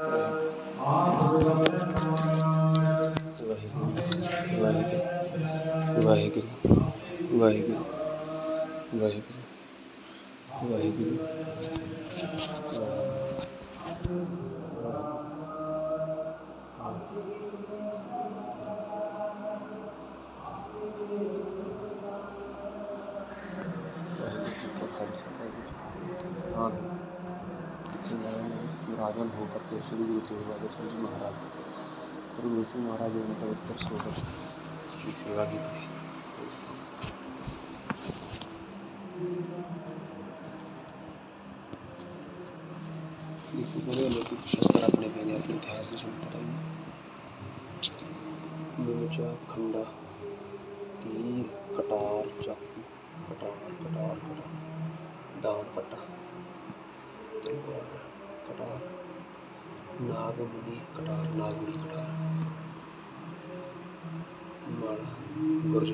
ਵਾਹਿਗੁਰੂ ਵਾਹਿਗੁਰੂ ਵਾਹਿਗੁਰੂ ਵਾਹਿਗੁਰੂ ਵਾਹਿਗੁਰੂ ਵਾਹਿਗੁਰੂ ਜੀ ਕਾ ਖਾਲਸਾ ਵਾਹਿਗੁਰੂ ਜੀ ਕੀ ਫਤਿਹ। ਸਥਾਨ ਜਿੱਥੇ विराजमान होकर के श्री गुरु तेग तो बहादुर जी महाराज गुरु गोविंद सिंह महाराज ने पवित्र उत्तर की सेवा की देखिए, बड़े शस्त्र अपने पहने, अपने इतिहास से शुरू खंडा, तीर, कटार, चाकू, कटार कटार कटार, दान पट्टा, तलवार। ਕਟਾਰ। ਨਾਗ ਮੁਨੀ ਕਟਾਰ ਨਾਗ ਮੁਨੀ ਕਟਾਰ। ਮਾੜਾ ਗੁਰਜ।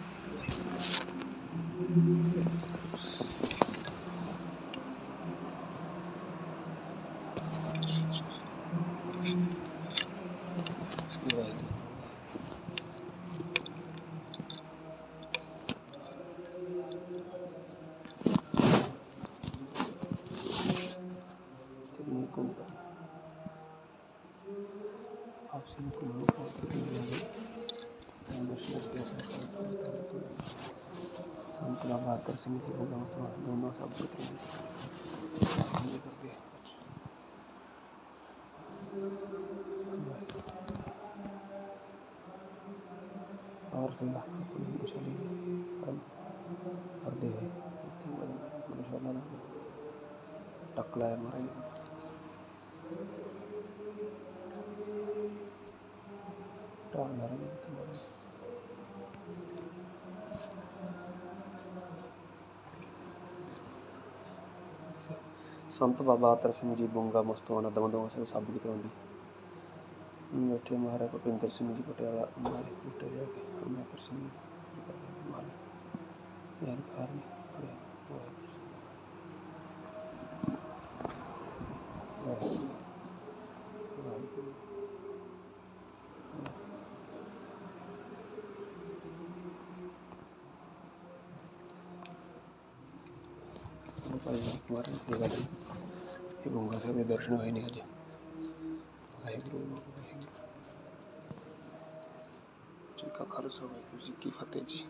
चलिए घूमता आपसे को बहुत दर्शन करके संतला बहादुर सिंह जी को दोनों सब और सही अपनी हिंदुशाली कर्म करते हुए संत बाबा अतर सिंह जी, बूँगा मस्तोना दमदमा सिंह साबड़ी करौली बैठे महाराज भुपिंदर सिंह जी पटियाला बूटे के सिंह यार घर में खड़े ਚਲੋ ਭਾਈ ਮਾਰੇ ਸੇਵਾ ਲਈ ਇਹ ਗੰਗਾ ਸਾਹਿਬ ਦੇ ਦਰਸ਼ਨ ਹੋਏ ਨੇ ਅੱਜ ਵਾਹਿਗੁਰੂ ਵਾਹਿਗੁਰੂ ਜੀ ਕਾ ਖਾਲਸਾ ਵਾਹਿਗੁਰੂ ਜੀ ਕੀ ਫਤਿਹ ਜੀ